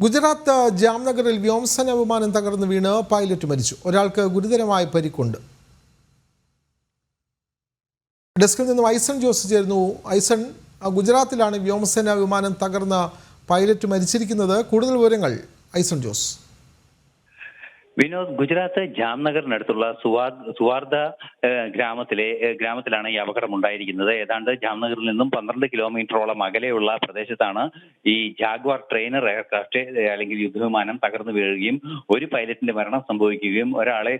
ഗുജറാത്ത് ജാംനഗറിൽ വ്യോമസേന വിമാനം തകർന്ന് വീണ് പൈലറ്റ് മരിച്ചു. ഒരാൾക്ക് ഗുരുതരമായ പരിക്കുണ്ട്. ഡെസ്കിൽ നിന്നും ഐസൺ ജോസ് ചേരുന്നു. ഐസൺ ഗുജറാത്തിലാണ് വ്യോമസേന വിമാനം തകർന്ന പൈലറ്റ് മരിച്ചിരിക്കുന്നത്. കൂടുതൽ വിവരങ്ങൾ ഐസൺ ജോസ്. വിനോദ് ഗുജറാത്ത് ജാംനഗറിനടുത്തുള്ള സുവാർ സുവാർദ ഗ്രാമത്തിലെ ഗ്രാമത്തിലാണ് ഈ അപകടം ഉണ്ടായിരിക്കുന്നത് ഏതാണ്ട് ജാംനഗറിൽ നിന്നും പന്ത്രണ്ട് കിലോമീറ്ററോളം അകലെയുള്ള പ്രദേശത്താണ് ഈ ജാഗ്വാർ ട്രെയിനർ എയർക്രാഫ്റ്റ് അല്ലെങ്കിൽ യുദ്ധവിമാനം തകർന്നു വീഴുകയും ഒരു പൈലറ്റിന്റെ മരണം സംഭവിക്കുകയും ഒരാളെ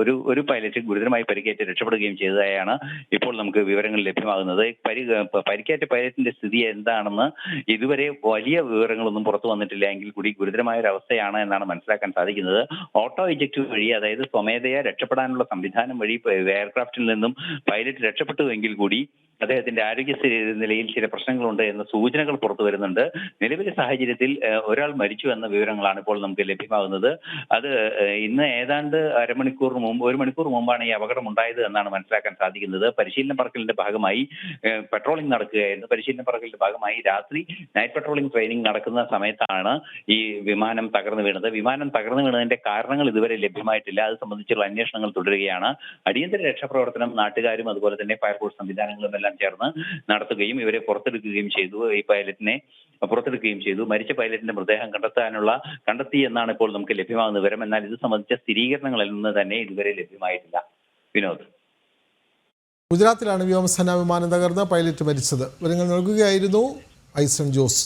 ഒരു ഒരു പൈലറ്റ് ഗുരുതരമായി പരിക്കേറ്റ് രക്ഷപ്പെടുകയും ചെയ്തതായാണ് ഇപ്പോൾ നമുക്ക് വിവരങ്ങൾ ലഭ്യമാകുന്നത്. പരി പരിക്കേറ്റ പൈലറ്റിന്റെ സ്ഥിതി എന്താണെന്ന് ഇതുവരെ വലിയ വിവരങ്ങളൊന്നും പുറത്തു വന്നിട്ടില്ല. എങ്കിൽ കൂടി ഗുരുതരമായ ഒരു അവസ്ഥയാണ് എന്നാണ് മനസ്സിലാക്കാൻ സാധിക്കുന്നത്. ഓട്ടോ ഇജക്ട് വഴി അതായത് സ്വമേധയാ രക്ഷപ്പെടാനുള്ള സംവിധാനം വഴി എയർക്രാഫ്റ്റിൽ നിന്നും പൈലറ്റ് രക്ഷപ്പെട്ടുവെങ്കിൽ കൂടി അദ്ദേഹത്തിന്റെ ആരോഗ്യ സ്ഥിതി നിലയിൽ ചില പ്രശ്നങ്ങളുണ്ട് എന്ന സൂചനകൾ പുറത്തു വരുന്നുണ്ട്. നിലവിലെ സാഹചര്യത്തിൽ ഒരാൾ മരിച്ചു എന്ന വിവരങ്ങളാണ് ഇപ്പോൾ നമുക്ക് ലഭ്യമാകുന്നത്. അത് ഇന്ന് ഏതാണ്ട് അരമണിക്കൂറിന് മുമ്പ് ഒരു മണിക്കൂർ മുമ്പാണ് ഈ അപകടം ഉണ്ടായത് എന്നാണ് മനസ്സിലാക്കാൻ സാധിക്കുന്നത്. പരിശീലന പറക്കലിന്റെ ഭാഗമായി പെട്രോളിംഗ് നടക്കുകയായിരുന്നു. പരിശീലന പറക്കലിന്റെ ഭാഗമായി രാത്രി നൈറ്റ് പെട്രോളിംഗ് ട്രെയിനിങ് നടക്കുന്ന സമയത്താണ് ഈ വിമാനം തകർന്നു വീണത്. വിമാനം തകർന്നു വീണതിന്റെ കാരണങ്ങൾ ഇതുവരെ ലഭ്യമായിട്ടില്ല. അത് സംബന്ധിച്ചുള്ള അന്വേഷണങ്ങൾ തുടരുകയാണ്. അടിയന്തര രക്ഷാപ്രവർത്തനം നാട്ടുകാരും അതുപോലെ തന്നെ ഫയർഫോഴ്സ് സംവിധാനങ്ങളും എല്ലാം ചേർന്ന് നടത്തുകയും ഇവരെ പുറത്തെടുക്കുകയും ചെയ്തു. ഈ പൈലറ്റിനെ പുറത്തെടുക്കുകയും ചെയ്തു. മരിച്ച പൈലറ്റിന്റെ മൃതദേഹം കണ്ടെത്താനുള്ള കണ്ടെത്തി എന്നാണ് ഇപ്പോൾ നമുക്ക് ലഭ്യമാകുന്ന വിവരം. എന്നാൽ ഇത് സംബന്ധിച്ച നിന്ന് തന്നെ ഇതുവരെ ലഭ്യമായിട്ടില്ല. വിനോദ്. ഗുജറാത്തിലാണ് വ്യോമസേന വിമാനം തകർന്ന് പൈലറ്റ് മരിച്ചത്. വിവരങ്ങൾ നൽകുകയായിരുന്നു ഐസൺ ജോസ്.